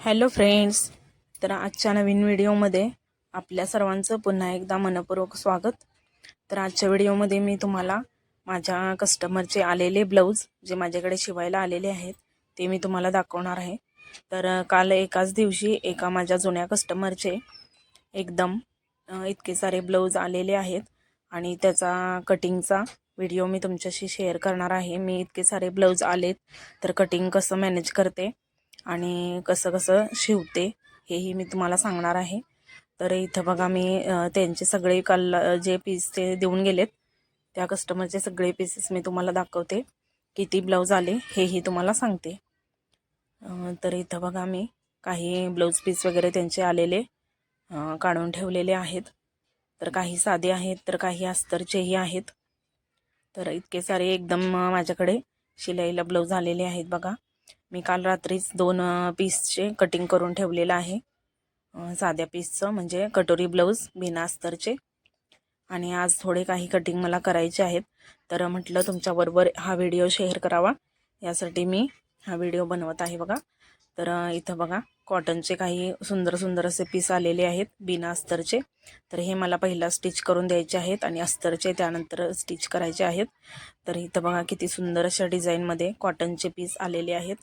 Hello friends तर आजच्या नवीन व्हिडिओमध्ये आपल्या सर्वांचं पुन्हा एकदा मनपूर्वक स्वागत. तर आजच्या व्हिडिओमध्ये मी तुम्हाला माझ्या कस्टमरचे आलेले ब्लाऊज जे माझ्याकडे शिवायला आलेले आहेत ते मी तुम्हाला दाखवणार आहे. तर काल एकाच दिवशी एका माझ्या जुन्या कस्टमरचे एकदम इतके सारे ब्लाऊज आलेले आहेत आणि त्याचा कटिंगचा व्हिडिओ मी तुमच्याशी शेअर करणार आहे. मी इतके सारे ब्लाऊज आलेत तर कटिंग कसं मॅनेज करते आणि कसं कसं शिवते हेही मी तुम्हाला सांगणार आहे. तर इथं बघा मी त्यांचे सगळे काल जे पीस ते देऊन गेलेत त्या कस्टमरचे सगळे पीसेस मी तुम्हाला दाखवते. किती ब्लाऊज आले हेही तुम्हाला सांगते. तर इथं बघा मी काही ब्लाऊज पीस वगैरे त्यांचे आलेले काढून ठेवलेले आहेत. तर काही साधे आहेत तर काही अस्तरचेही आहेत. तर इतके सारे एकदम माझ्याकडे शिलाईला ब्लाऊज आलेले आहेत बघा. मी काल रात्रीच दोन पीसचे कटिंग करून ठेवलेलं आहे. साध्या पीसचं म्हणजे कटोरी ब्लाऊज बिना अस्तरचे. आणि आज थोडे काही कटिंग मला करायचे आहेत. तर म्हटलं तुमच्याबरोबर हा व्हिडिओ शेअर करावा. यासाठी मी हा व्हिडिओ बनवत आहे बघा. तर इथं बघा कॉटनचे काही सुंदर सुंदर असे पीस आलेले आहेत बिना अस्तरचे. तर हे मला पहिला स्टिच करून द्यायचे आहेत आणि अस्तरचे त्यानंतर स्टिच करायचे आहेत. तर इथं बघा किती सुंदर अशा डिझाईनमध्ये कॉटनचे पीस आलेले आहेत.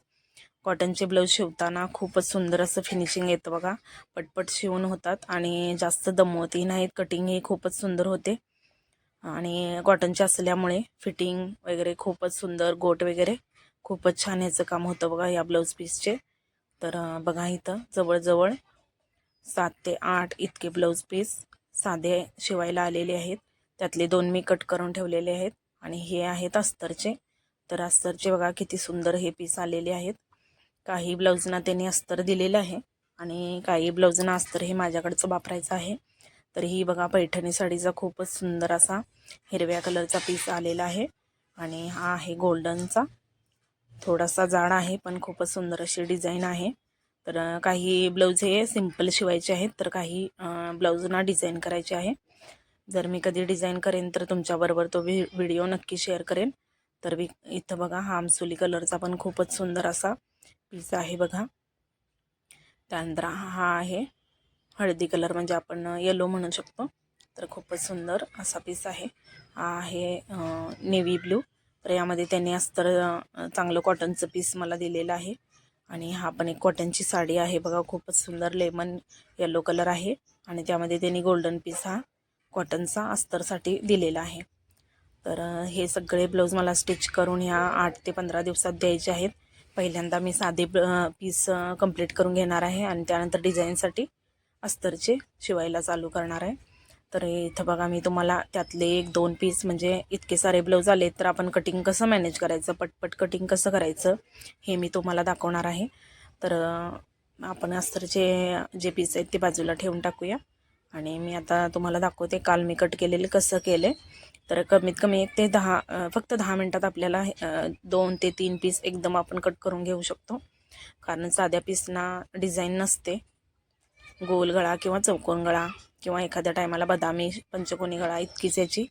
कॉटनचे ब्लाऊज शिवताना खूपच सुंदर असं फिनिशिंग येतं बघा. पटपट शिवून होतात आणि जास्त दमवतही नाहीत. कटिंगही खूपच सुंदर होते. आणि कॉटनचे असल्यामुळे फिटिंग वगैरे खूपच सुंदर गोट वगैरे खूपच छान ह्याचं काम होतं बघा या ब्लाऊज पीसचे तर बघा इथं जवळजवळ सात ते आठ इतके ब्लाऊज पीस साधे शिवायला आलेले आहेत. त्यातले दोन मी कट करून ठेवलेले आहेत आणि हे आहेत अस्तरचे. तर अस्तरचे बघा किती सुंदर हे पीस आलेले आहेत. काही ब्लाऊजना त्यांनी अस्तर दिलेलं आहे आणि काही ब्लाऊजना अस्तर हे माझ्याकडचं वापरायचं आहे. तर ही बघा पैठणी साडीचा खूपच सुंदर असा हिरव्या कलरचा पीस आलेला आहे आणि हा आहे गोल्डनचा. थोडासा जाड आहे पण खूपच सुंदर अशी डिझाईन आहे. तर काही ब्लाऊज हे सिंपल शिवायचे आहेत तर काही ब्लाऊजना डिझाईन करायचे आहे. जर मी कधी डिझाईन करेन तर तुमच्याबरोबर तो व्हि व्हिडिओ नक्की शेअर करेन. तर मी इथं बघा हा आमसुली कलरचा पण खूपच सुंदर असा पीस आहे बघा. त्यानंतर हा आहे हळदी कलर म्हणजे आपण येलो म्हणू शकतो. तर खूपच सुंदर असा पीस आहे. हा आहे नेव्ही ब्लू तर यामध्ये त्यांनी अस्तर चांगलं कॉटनचं पीस मला दिलेलं आहे. आणि हा पण एक कॉटनची साडी आहे. बघा खूपच सुंदर लेमन येलो कलर आहे. आणि त्यामध्ये त्यांनी गोल्डन पीस हा कॉटनचा अस्तरसाठी दिलेला आहे. तर हे सगळे ब्लाऊज मला स्टिच करून ह्या आठ ते पंधरा दिवसात द्यायचे आहेत. पहिल्यांदा मी साधे पीस कंप्लीट करून घेणार आहे. आणि त्यानंतर डिझाईनसाठी अस्तरचे शिवायला चालू करणार आहे. तर इथं बघा मी तुम्हाला त्यातले एक दोन पीस म्हणजे इतके सारे ब्लाऊज आले तर आपण कटिंग कसं मॅनेज करायचं पटपट कटिंग कसं करायचं हे मी तुम्हाला दाखवणार आहे. तर आपण अस्तरचे जे पीस आहेत ते बाजूला ठेवून टाकूया. आणि मी आता तुम्हाला दाखवते काल मी कट केलेले कसं केले तर कमीत कमी एक ते दहा फक्त दहा मिनटात आपल्याला दोन ते तीन पीस एकदम आपण कट करून घेऊ शकतो. कारण साध्या पीसना डिझाईन नसते. गोल गळा किंवा चौकोन गळा किंवा एखाद्या टायमाला बदामी पंचकोनी गळा इतकीच याची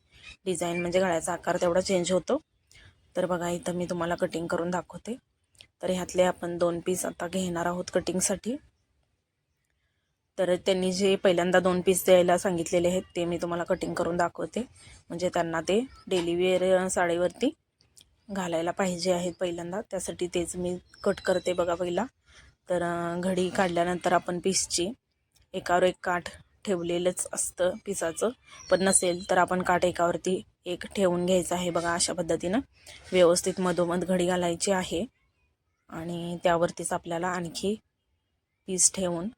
डिझाईन म्हणजे गळ्याचा आकार तेवढा चेंज होतो. तर बघा इथं मी तुम्हाला कटिंग करून दाखवते. तर ह्यातले आपण दोन पीस आता घेणार आहोत कटिंगसाठी तर त्यांनी जे पहिल्यांदा दोन पीस द्यायला सांगितलेले आहेत ते मी तुम्हाला कटिंग करून दाखवते. म्हणजे त्यांना ते डेली वेअर साडीवरती घालायला पाहिजे आहेत पहिल्यांदा. त्यासाठी तेच मी कट करते बघा पहिला. तर घडी काढल्यानंतर आपण पीसची एकावर एक काठ ठेवलेलंच असतं पिसाचं. पण नसेल तर आपण काठ एकावरती एक ठेवून घ्यायचं आहे बघा अशा पद्धतीनं. व्यवस्थित मधोमध घडी घालायची आहे. आणि त्यावरतीच आपल्याला आणखी पीस ठेवून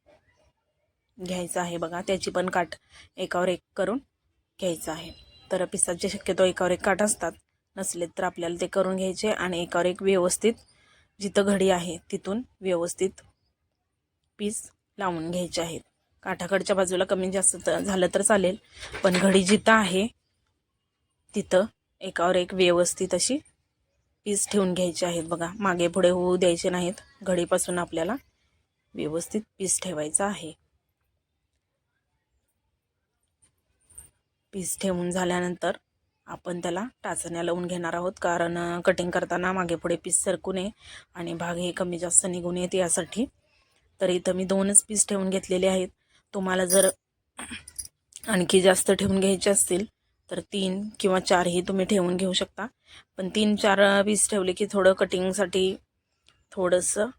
घ्यायचं आहे बघा. त्याची पण काठ एकावर एक करून घ्यायचं आहे. तर पिसाचे शक्यतो एकावर एक काठ असतात. नसले तर आपल्याला ते करून घ्यायचे आणि एकावर एक व्यवस्थित जिथं घडी आहे तिथून व्यवस्थित पीस लावून घ्यायचे आहेत. काठाकडच्या बाजूला कमी जास्त झालं तर चालेल. पण घडी जिथं आहे तिथं एकावर एक व्यवस्थित अशी पीस ठेवून घ्यायचे आहेत बघा. मागे पुढे होऊ द्यायचे नाहीत. घडीपासून आपल्याला व्यवस्थित पीस ठेवायचा आहे. पीस ठेवून झाल्यानंतर आपण त्याला टाचण्या लावून घेणार आहोत. कारण कटिंग करताना मागे पुढे पीस सरकू नये आणि भाग हे कमी जास्त निघून येत यासाठी. तर इथं मी दोनच पीस ठेवून घेतलेले आहेत. तुम्हाला जर आणखी जास्त ठेवून घ्यायचे असतील तर तीन किंवा चारही तुम्ही ठेवून घेऊ शकता. पण तीन चार पीस ठेवले की थोडं कटिंगसाठी थोडंसं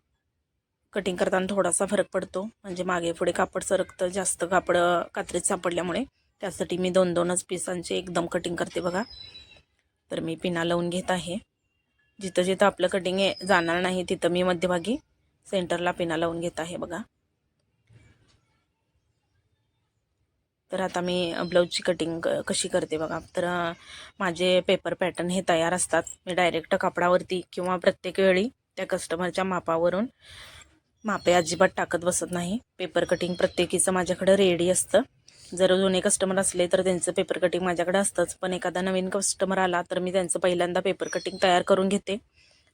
कटिंग करताना थोडासा फरक पडतो. म्हणजे मागे पुढे कापड सरकतं जास्त कापड कात्रीत सापडल्यामुळे. त्यासाठी मी दोन दोनच पिसांचे एकदम कटिंग करते बघा. तर मी पिना लावून घेत आहे. जिथं जिथं आपलं कटिंग जाणार नाही तिथं मी मध्यभागी सेंटरला पिना लावून घेत आहे बघा. तर आता मी ब्लाऊजची कटिंग कशी करते बघा. तर माझे पेपर पॅटर्न हे तयार असतात. मी डायरेक्ट कापडावरती किंवा प्रत्येक वेळी त्या कस्टमरच्या मापावरून मापे अजिबात टाकत बसत नाही. पेपर कटिंग प्रत्येकीचं माझ्याकडं रेडी असतं. जर जुने कस्टमर असले तर त्यांचं पेपर कटिंग माझ्याकडे असतंच. पण एखादा नवीन कस्टमर आला तर मी त्यांचं पहिल्यांदा पेपर कटिंग तयार करून घेते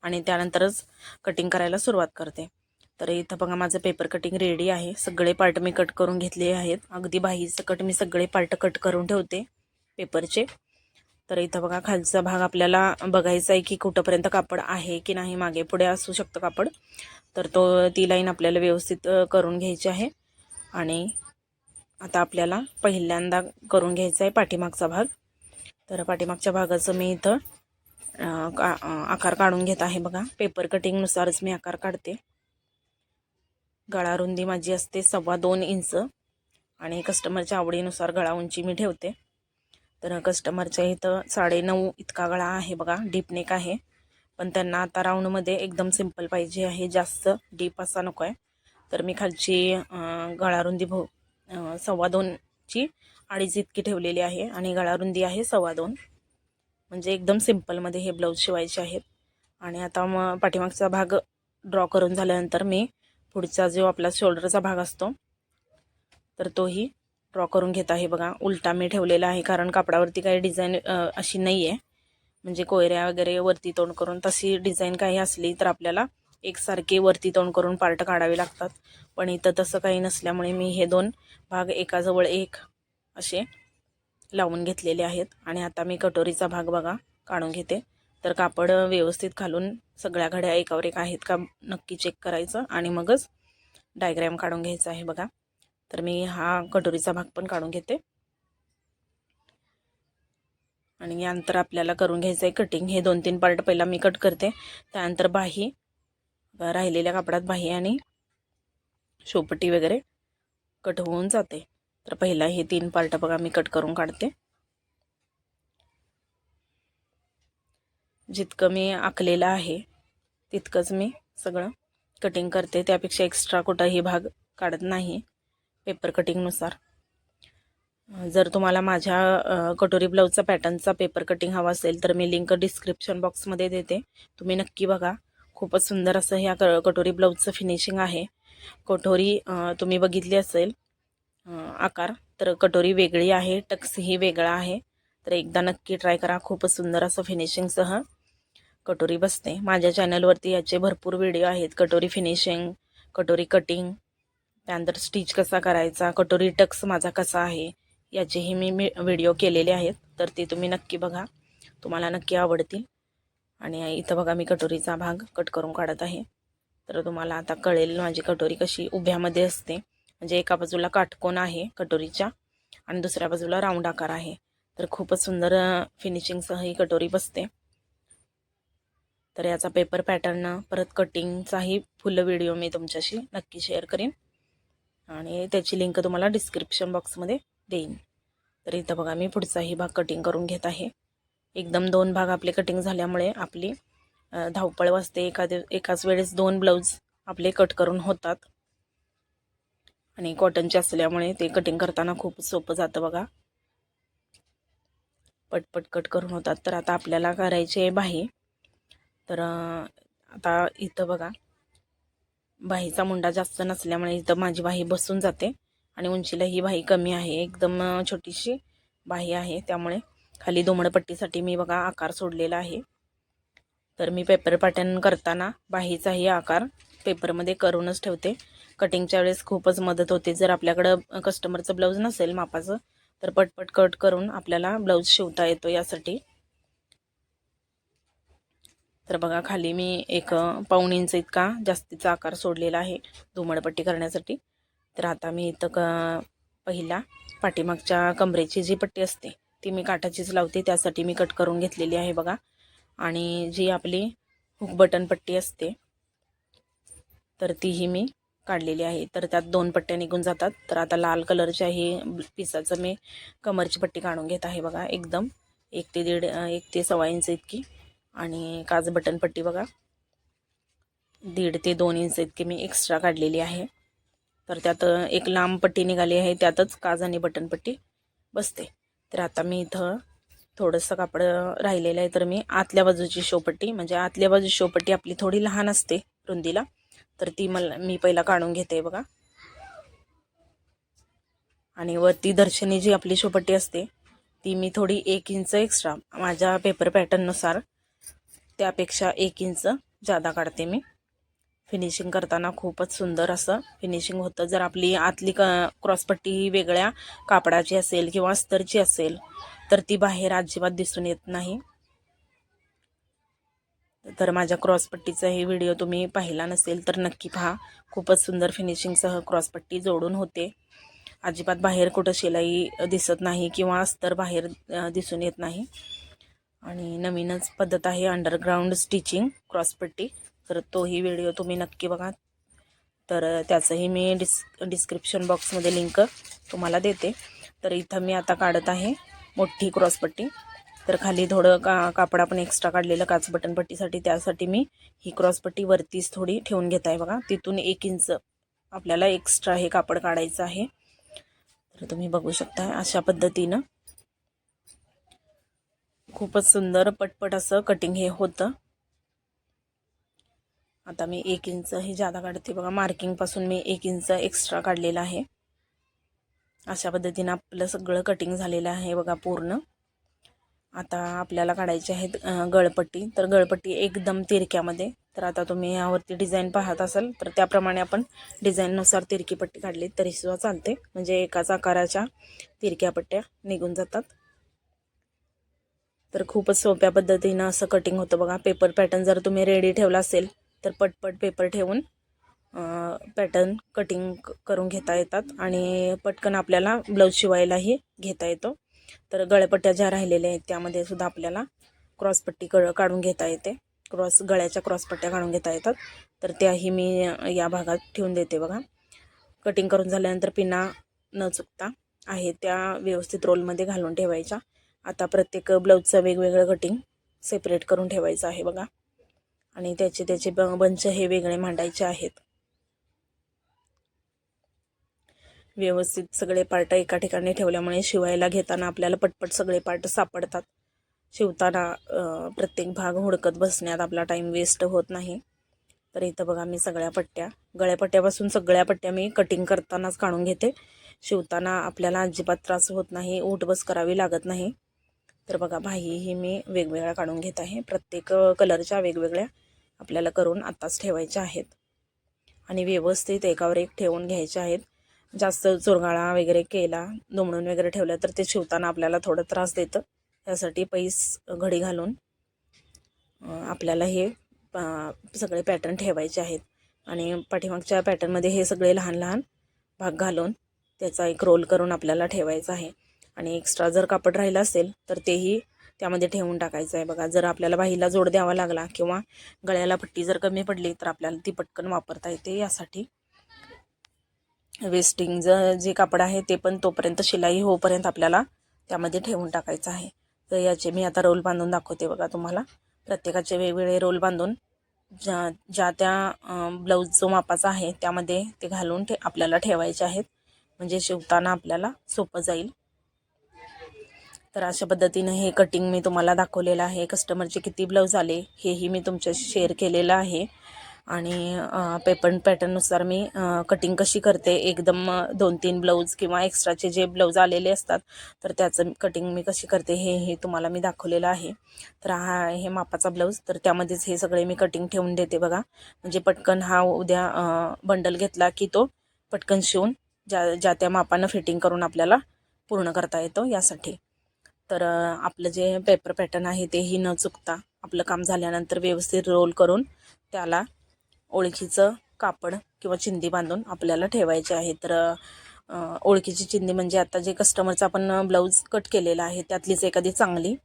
आणि त्यानंतरच कटिंग करायला सुरुवात करते. तर इथं बघा माझं पेपर कटिंग रेडी आहे. सगळे पार्ट मी कट करून घेतले आहेत. अगदी बाहीचं कट मी सगळे पार्ट कट करून ठेवते पेपरचे तर इथं बघा खालचा भाग आपल्याला बघायचा आहे की कुठंपर्यंत कापड आहे की नाही मागे पुढे असू शकतं कापड. तर तो ती लाईन आपल्याला व्यवस्थित करून घ्यायची आहे. आणि आता आपल्याला पहिल्यांदा करून घ्यायचा आहे पाठीमागचा भाग. तर पाठीमागच्या भागाचं मी इथं का आकार काढून घेत आहे बघा. पेपर कटिंगनुसारच मी आकार काढते. गळा रुंदी माझी असते सव्वा दोन इंच. आणि कस्टमरच्या आवडीनुसार गळा उंची मी ठेवते. तर कस्टमरच्या इथं साडेनऊ इतका गळा आहे बघा डीपनेक आहे. पण त्यांना आता राऊंडमध्ये एकदम सिंपल पाहिजे आहे जास्त डीप असा नको आहे तर मी खालची गळारुंदी भो सव्वा दोनची अडीच इतकी ठेवलेली आहे. आणि गळारुंदी आहे सव्वा दोन. म्हणजे एकदम सिम्पलमध्ये हे ब्लाऊज शिवायचे आहेत. आणि आता मग पाठीमागचा भाग ड्रॉ करून झाल्यानंतर मी पुढचा जो आपला शोल्डरचा भाग असतो तर तोही ड्रॉ करून घेत आहे बघा. उलटा मी ठेवलेला आहे कारण कापडावरती काही डिझाईन अशी नाही आहे म्हणजे कोयऱ्या वगैरे वरती तोंड करून तशी डिझाईन काही असली तर आपल्याला एकसारखे वरती तोंड करून पार्ट काढावे लागतात. पण इथं तसं काही नसल्यामुळे मी हे दोन भाग एकाजवळ एक असे लावून घेतलेले आहेत. आणि आता मी कटोरीचा भाग बघा काढून घेते. तर कापड व्यवस्थित घालून सगळ्या घड्या एकावर एक आहेत का नक्की चेक करायचं. आणि मगच डायग्रॅम काढून घ्यायचा आहे बघा. तर मी हा कटोरीचा भाग पण काढून घेते. आणि यानंतर आपल्याला करून घ्यायचं आहे कटिंग हे दोन तीन पार्ट पहिला मी कट करते. त्यानंतर बाही राहिलेल्या कापडात बाही आणि शोपटी वगैरे कट होऊन जाते. तर पहिला हे तीन पार्ट बघा मी कट करून काढते. जितकं मी आखलेलं आहे तितकंच मी सगळं कटिंग करते. त्यापेक्षा एक्स्ट्रा कुठंही भाग काढत नाही पेपर कटिंगनुसार जर तुम्हाला माझ्या कटोरी ब्लाऊजचा पॅटर्नचा पेपर कटिंग हवा असेल तर मी लिंक डिस्क्रिप्शन बॉक्समध्ये देते. तुम्ही नक्की बघा. खूपच सुंदर असं ह्या क कटोरी ब्लाऊजचं फिनिशिंग आहे. कटोरी तुम्ही बघितली असेल आकार तर कटोरी वेगळी आहे टक्सही वेगळा आहे. तर एकदा नक्की ट्राय करा. खूपच सुंदर असं फिनिशिंगसह कटोरी बसते. माझ्या चॅनलवरती याचे भरपूर व्हिडिओ आहेत. कटोरी फिनिशिंग कटोरी कटिंग त्यानंतर स्टिच कसा करायचा कटोरी टक्स माझा कसा आहे याचेही मी व्हिडिओ केलेले आहेत. तर ते तुम्ही नक्की बघा. तुम्हाला नक्की आवडतील. आणि इथं बघा मी कटोरीचा भाग कट करून काढत आहे. तर तुम्हाला आता कळेल माझी कटोरी कशी उभ्यामध्ये असते. म्हणजे एका बाजूला काटकोन आहे कटोरीच्या आणि दुसऱ्या बाजूला राऊंड आकार आहे. तर खूपच सुंदर फिनिशिंगसह ही कटोरी बसते. तर याचा पेपर पॅटर्न परत कटिंगचाही फुल व्हिडिओ मी तुमच्याशी नक्की शेअर करीन. आणि त्याची लिंक तुम्हाला डिस्क्रिप्शन बॉक्समध्ये देईन. तर इथं बघा मी पुढचाही भाग कटिंग करून घेत आहे. एकदम दोन भाग आपले कटिंग झाल्यामुळे आपली धावपळ वाजते. एखादे एकाच वेळेस दोन ब्लाऊज आपले कट करून होतात. आणि कॉटनचे असल्यामुळे ते कटिंग करताना खूप सोपं जातं बघा. पटपट कट करून होतात. तर आता आपल्याला करायचे आहे बाही. तर आता इथं बघा. बाहीचा मुंडा जास्त नसल्यामुळे इथं माझी बाही बसून जाते आणि उंचीला ही बाही कमी आहे. एकदम छोटीशी बाही आहे. त्यामुळे खाली दोमडपट्टीसाठी मी बघा आकार सोडलेला आहे. तर मी पेपर पॅटर्न करताना बाहीचाही आकार पेपरमध्ये करूनच ठेवते. कटिंगच्या वेळेस खूपच मदत होते. जर आपल्याकडं कस्टमरचं ब्लाऊज नसेल मापाचं तर पटपट कट करून आपल्याला ब्लाऊज शिवता येतो यासाठी. तर बघा खाली मी एक पाऊण इंच इतका जास्तीचा आकार सोडलेला आहे धुमडपट्टी करण्यासाठी. तर आता मी इथं क पहिला पाठीमागच्या कमरेची जी पट्टी असते ती मी काठाचीच लावते. त्यासाठी मी कट करून घेतलेली आहे बघा. आणि जी आपली हुक बटन पट्टी असते तर तीही मी काढलेली आहे. तर त्यात दोन पट्ट्या निघून जातात. तर आता लाल कलरच्या ही पिसाचं मी कमरची पट्टी काढून घेत आहे बघा एकदम एक ते दीड एक ते सव्वा इंच इतकी. आणि काज बटन पट्टी बघा. दीड ते दोन इंच इतकी मी एक्स्ट्रा काढलेली आहे. तर त्यात एक लांब पट्टी निघाली आहे त्यातच काज आणि बटन पट्टी बसते. तर आता मी इथं थोडंसं कापड राहिलेलं आहे तर मी आतल्या बाजूची शोपट्टी म्हणजे आतल्या बाजूची शोपट्टी आपली थोडी लहान असते रुंदीला तर ती मला मी पहिला काढून घेते बघा. आणि वरती दर्शनी जी आपली शोपट्टी असते ती मी थोडी एक इंच एक्स्ट्रा माझ्या पेपर पॅटर्ननुसार त्यापेक्षा एक इंच जादा काढते मी. फिनिशिंग करताना खूपच सुंदर असं फिनिशिंग होतं. जर आपली आतली क क्रॉसपट्टी ही वेगळ्या कापडाची असेल किंवा अस्तरची असेल तर ती बाहेर अजिबात दिसून येत नाही. तर माझ्या क्रॉसपट्टीचा हे व्हिडिओ तुम्ही पाहिला नसेल तर नक्की पहा. खूपच सुंदर फिनिशिंगसह क्रॉसपट्टी जोडून होते. अजिबात बाहेर कुठं शिलाई दिसत नाही किंवा अस्तर बाहेर दिसून येत नाही. आणि नवीनच पद्धत आहे अंडरग्राऊंड स्टिचिंग क्रॉसपट्टी तर तोही व्हिडिओ तुम्ही नक्की बघा. तर त्याचंही मी डिस् डिस्क्रिप्शन बॉक्समध्ये लिंक तुम्हाला देते. तर इथं मी आता काढत आहे मोठी क्रॉसपट्टी तर खाली थोडं का कापड आपण एक्स्ट्रा काढलेलं काच बटनपट्टीसाठी त्यासाठी मी ही क्रॉसपट्टी वरतीच थोडी ठेवून घेत आहे बघा. तिथून एक इंच आपल्याला एक्स्ट्रा हे कापड काढायचं आहे. तर तुम्ही बघू शकता अशा पद्धतीनं खूपच सुंदर पटपट असं कटिंग हे होतं. आता मी एक इंच हे जादा काढते. बघा मार्किंगपासून मी एक इंच एक्स्ट्रा काढलेला आहे. अशा पद्धतीनं आपलं सगळं कटिंग झालेलं आहे बघा पूर्ण. आता आपल्याला काढायचे आहेत गळपट्टी. तर गळपट्टी एकदम तिरक्यामध्ये. तर आता तुम्ही यावरती डिझाईन पाहत असाल तर त्याप्रमाणे आपण डिझाईननुसार तिरकी पट्टी काढली तरीसुद्धा चालते. म्हणजे एकाच आकाराच्या तिरक्या पट्ट्या निघून जातात. तर खूपच सोप्या पद्धतीनं असं कटिंग होतं बघा. पेपर पॅटर्न जर तुम्ही रेडी ठेवला असेल तर पटपट पेपर ठेवून पॅटर्न कटिंग करून घेता येतात आणि पटकन आपल्याला ब्लाऊज शिवायलाही घेता येतो. तर गळ्यापट्ट्या ज्या राहिलेल्या आहेत त्यामध्ये सुद्धा आपल्याला क्रॉसपट्टी क काढून घेता येते. क्रॉस गळ्याच्या क्रॉसपट्ट्या काढून घेता येतात. तर त्याही मी या भागात ठेवून देते बघा. कटिंग करून झाल्यानंतर पिना न चुकता आहे त्या व्यवस्थित रोलमध्ये घालून ठेवायच्या. आता प्रत्येक ब्लाऊजचं वेगवेगळं कटिंग सेपरेट करून ठेवायचं आहे बघा. आणि त्याचे त्याचे ब बंच हे वेगळे मांडायचे आहेत. व्यवस्थित सगळे पार्ट एका ठिकाणी ठेवल्यामुळे शिवायला घेताना आपल्याला पटपट सगळे पार्ट सापडतात. शिवताना प्रत्येक भाग हुडकत बसण्यात आपला टाईम वेस्ट होत नाही. तर इथं बघा मी सगळ्या पट्ट्या गळ्यापट्ट्यापासून सगळ्या पट्ट्या मी कटिंग करतानाच काढून घेते. शिवताना आपल्याला अजिबात त्रास होत नाही उठ बस करावी लागत नाही. तर बघा बाही ही मी वेगवेगळ्या काढून घेत आहे. प्रत्येक कलरच्या वेगवेगळ्या आपल्याला करून आत्ताच ठेवायच्या आहेत. आणि व्यवस्थित एकावर एक ठेवून घ्यायच्या आहेत. जास्त चुरगाळा वगैरे केला दुमडून वगैरे ठेवलं तर ते शिवताना आपल्याला थोडा त्रास देतं. त्यासाठी पैस घडी घालून आपल्याला हे सगळे पॅटर्न ठेवायचे आहेत. आणि पाठीमागच्या पॅटर्नमध्ये हे सगळे लहान लहान भाग घालून त्याचा एक रोल करून आपल्याला ठेवायचा आहे. आणि एक्स्ट्रा जर कापड राहिलं असेल तर तेही त्यामध्ये ठेवून टाकायचं आहे. बघा जर आपल्याला बाहीला जोड द्यावा लागला किंवा गळ्याला पट्टी जर कमी पडली तर आपल्याला ती पटकन वापरता येते यासाठी. वेस्टिंगचं जे कापड आहे ते पण तोपर्यंत शिलाई होईपर्यंत आपल्याला त्यामध्ये ठेवून टाकायचं आहे. तर याचे मी आता रोल बांधून दाखवते बघा तुम्हाला. प्रत्येकाचे वेगवेगळे रोल बांधून ज्या ज्या त्या ब्लाऊज जो मापाचा आहे त्यामध्ये ते घालून ठे आपल्याला ठेवायचे आहेत. म्हणजे शिवताना आपल्याला सोपं जाईल. तर अशा पद्धतीनं हे कटिंग मी तुम्हाला दाखवलेलं आहे. कस्टमरचे किती ब्लाऊज आले हेही मी तुमच्याशी शेअर केलेलं आहे. आणि पेपर पॅटर्ननुसार मी कटिंग कशी करते एकदम दोन तीन ब्लाऊज किंवा एक्स्ट्राचे जे ब्लाऊज आलेले असतात तर त्याचं कटिंग मी कशी करते हे हे तुम्हाला मी दाखवलेलं आहे. तर हा हे मापाचा ब्लाऊज तर त्यामध्येच हे सगळे मी कटिंग ठेवून देते बघा. म्हणजे पटकन हा उद्या बंडल घेतला की तो पटकन शिवून ज्या ज्या त्या मापानं फिटिंग करून आपल्याला पूर्ण करता येतो यासाठी. तर आपलं जे पेपर पॅटर्न आहे तेही न चुकता आपलं काम झाल्यानंतर व्यवस्थित रोल करून त्याला ओळखीचं कापड किंवा चिंदी बांधून आपल्याला ठेवायचे आहे. तर ओळखीची चिंदी म्हणजे आता जे कस्टमरचा आपण ब्लाऊज कट केलेला आहे त्यातलीच एखादी चांगली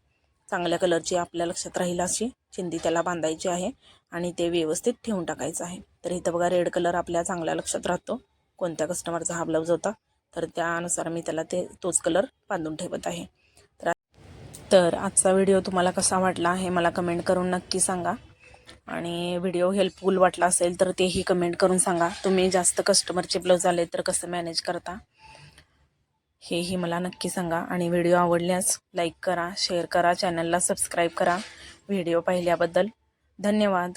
चांगल्या कलरची आपल्या लक्षात राहील अशी चिंदी त्याला बांधायची आहे आणि ते व्यवस्थित ठेवून टाकायचं आहे. तर इथं बघा रेड कलर आपल्या चांगल्या लक्षात राहतो. कोणत्या कस्टमरचा हा ब्लाऊज होता तर त्यानुसार मी त्याला ते तोच कलर बांधून ठेवत आहे. तर आजचा व्हिडिओ तुम्हाला कसा वाटला हे मला कमेंट करून नक्की सांगा. आणि व्हिडिओ हेल्पफुल वाटला असेल तर तेही कमेंट करून सांगा. तुम्ही जास्त कस्टमरचे ब्लाऊज आले तर कसं मॅनेज करता हेही मला नक्की सांगा. आणि व्हिडिओ आवडल्यास लाईक करा शेअर करा चॅनलला सबस्क्राईब करा. व्हिडिओ पाहिल्याबद्दल धन्यवाद.